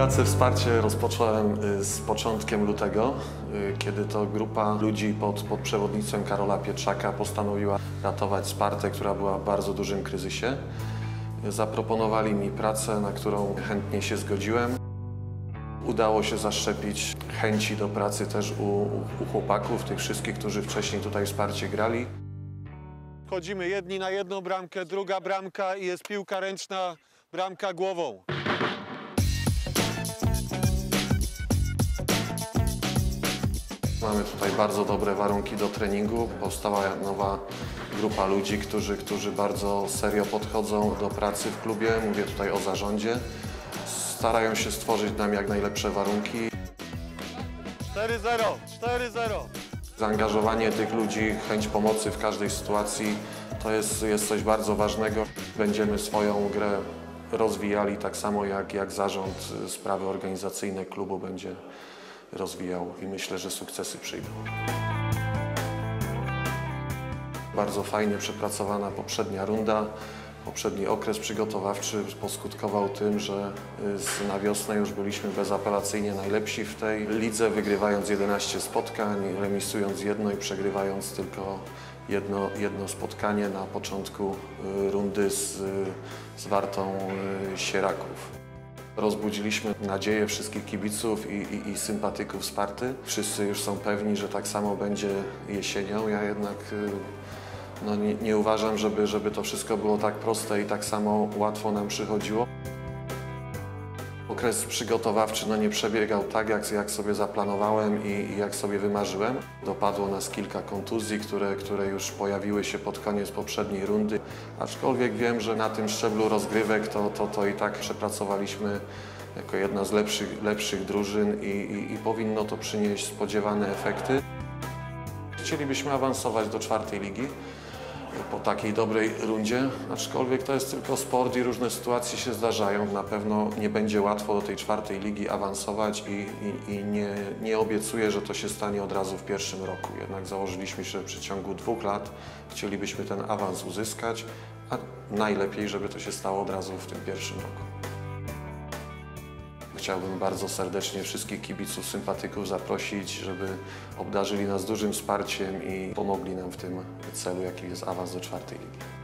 Pracę wsparcie rozpocząłem y, z początkiem lutego, y, kiedy to grupa ludzi pod, pod przewodnictwem Karola Pietrzaka postanowiła ratować Spartę, która była w bardzo dużym kryzysie. Zaproponowali mi pracę, na którą chętnie się zgodziłem. Udało się zaszczepić chęci do pracy też u, u chłopaków, tych wszystkich, którzy wcześniej tutaj wsparcie grali. Chodzimy jedni na jedną bramkę, druga bramka i jest piłka ręczna, bramka głową. Mamy tutaj bardzo dobre warunki do treningu. Powstała nowa grupa ludzi, którzy, którzy bardzo serio podchodzą do pracy w klubie. Mówię tutaj o zarządzie. Starają się stworzyć nam jak najlepsze warunki. 4-0, 4-0. Zaangażowanie tych ludzi, chęć pomocy w każdej sytuacji to jest, jest coś bardzo ważnego. Będziemy swoją grę rozwijali tak samo jak, jak zarząd sprawy organizacyjne klubu będzie rozwijał i myślę, że sukcesy przyjdą. Bardzo fajnie przepracowana poprzednia runda. Poprzedni okres przygotowawczy poskutkował tym, że y, na wiosnę już byliśmy bezapelacyjnie najlepsi w tej lidze, wygrywając 11 spotkań, remisując jedno i przegrywając tylko jedno, jedno spotkanie na początku y, rundy z, y, z Wartą Sieraków. Rozbudziliśmy nadzieję wszystkich kibiców i, i, i sympatyków Sparty. Wszyscy już są pewni, że tak samo będzie jesienią. Ja jednak y, no, nie, nie uważam, żeby, żeby to wszystko było tak proste i tak samo łatwo nam przychodziło. Okres przygotowawczy no, nie przebiegał tak, jak, jak sobie zaplanowałem i, i jak sobie wymarzyłem. Dopadło nas kilka kontuzji, które, które już pojawiły się pod koniec poprzedniej rundy. Aczkolwiek wiem, że na tym szczeblu rozgrywek to, to, to i tak przepracowaliśmy jako jedna z lepszych, lepszych drużyn i, i, i powinno to przynieść spodziewane efekty. Chcielibyśmy awansować do czwartej ligi po takiej dobrej rundzie, aczkolwiek to jest tylko sport i różne sytuacje się zdarzają. Na pewno nie będzie łatwo do tej czwartej ligi awansować i, i, i nie, nie obiecuję, że to się stanie od razu w pierwszym roku. Jednak założyliśmy się, że w przeciągu dwóch lat chcielibyśmy ten awans uzyskać, a najlepiej, żeby to się stało od razu w tym pierwszym roku. Chciałbym bardzo serdecznie wszystkich kibiców, sympatyków zaprosić, żeby obdarzyli nas dużym wsparciem i pomogli nam w tym celu, jakim jest awans do czwartej ligi.